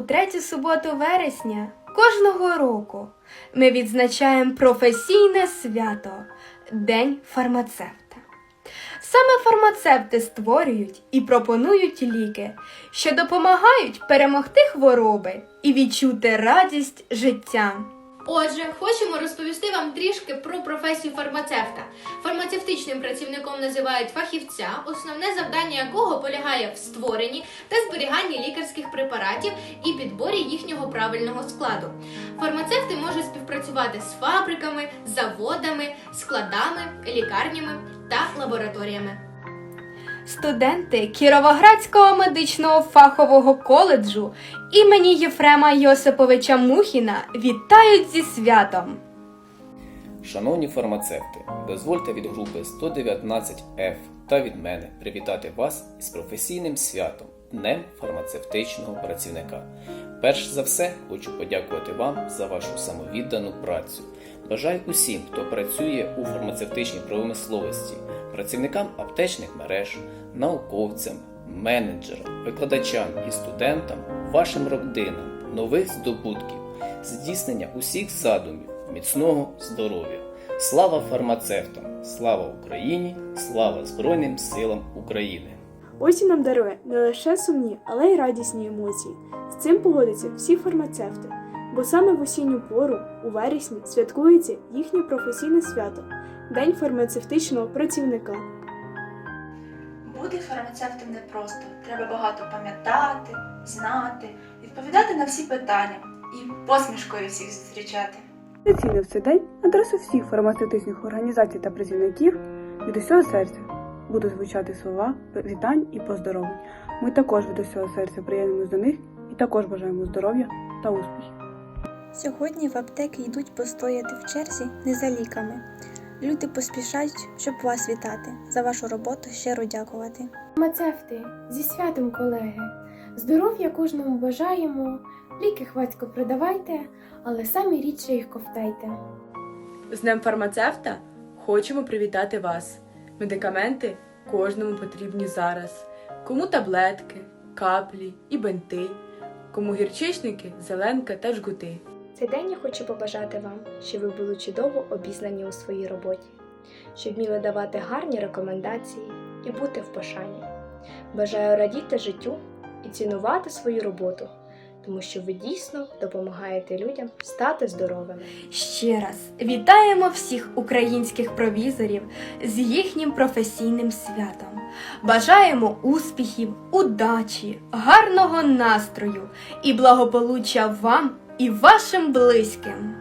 третю суботу вересня кожного року ми відзначаємо професійне свято День фармацевта. Саме фармацевти створюють і пропонують ліки, що допомагають перемогти хвороби і відчути радість життя. Отже, хочемо розповісти вам трішки про професію фармацевта. Фармацевтичним працівником називають фахівця, основне завдання якого полягає в створенні та зберіганні лікарських препаратів і підборі їхнього правильного складу. Фармацевти можуть співпрацювати з фабриками, заводами, складами, лікарнями та лабораторіями. Студенти Кіровоградського медичного фахового коледжу імені Єфрема Йосиповича Мухіна вітають зі святом. Шановні фармацевти, дозвольте від групи 119F та від мене привітати вас із професійним святом Днем фармацевтичного працівника. Перш за все, хочу подякувати вам за вашу самовіддану працю. Бажаю усім, хто працює у фармацевтичній промисловості, працівникам аптечних мереж, науковцям, менеджерам, викладачам і студентам, вашим родинам, нових здобутків, здійснення усіх задумів, міцного здоров'я. Слава фармацевтам! Слава Україні! Слава Збройним силам України! Осінь нам дарує не лише сумні, але й радісні емоції. З цим погодяться всі фармацевти, бо саме в осінню пору, у вересні, святкується їхнє професійне свято День фармацевтичного працівника. Бути фармацевтом непросто. Треба багато пам'ятати, знати, відповідати на всі питання і посмішкою всіх зустрічати. Традиційно в цей день адреса всіх фармацевтичних організацій та працівників від усього серця будуть звучати слова вітань і поздоровлень. Ми також від усього серця приєднуємось до них і також бажаємо здоров'я та успіхів. Сьогодні в аптеки йдуть постояти в черзі не за ліками. Люди поспішають, щоб вас вітати, за вашу роботу щиро дякувати. Фармацевти, зі святом, колеги! Здоров'я кожному бажаємо, ліки хвацько продавайте, але самі рідше їх ковтайте. З Днем фармацевта хочемо привітати вас. Медикаменти кожному потрібні зараз. Кому таблетки, каплі і бинти, кому гірчичники, зеленка та жгути. Цей день я хочу побажати вам, щоб ви були чудово обізнані у своїй роботі, щоб вміли давати гарні рекомендації і бути в пошані. Бажаю радіти життю і цінувати свою роботу, тому що ви дійсно допомагаєте людям стати здоровими. Ще раз вітаємо всіх українських провізорів з їхнім професійним святом. Бажаємо успіхів, удачі, гарного настрою і благополуччя вам і вашим близьким.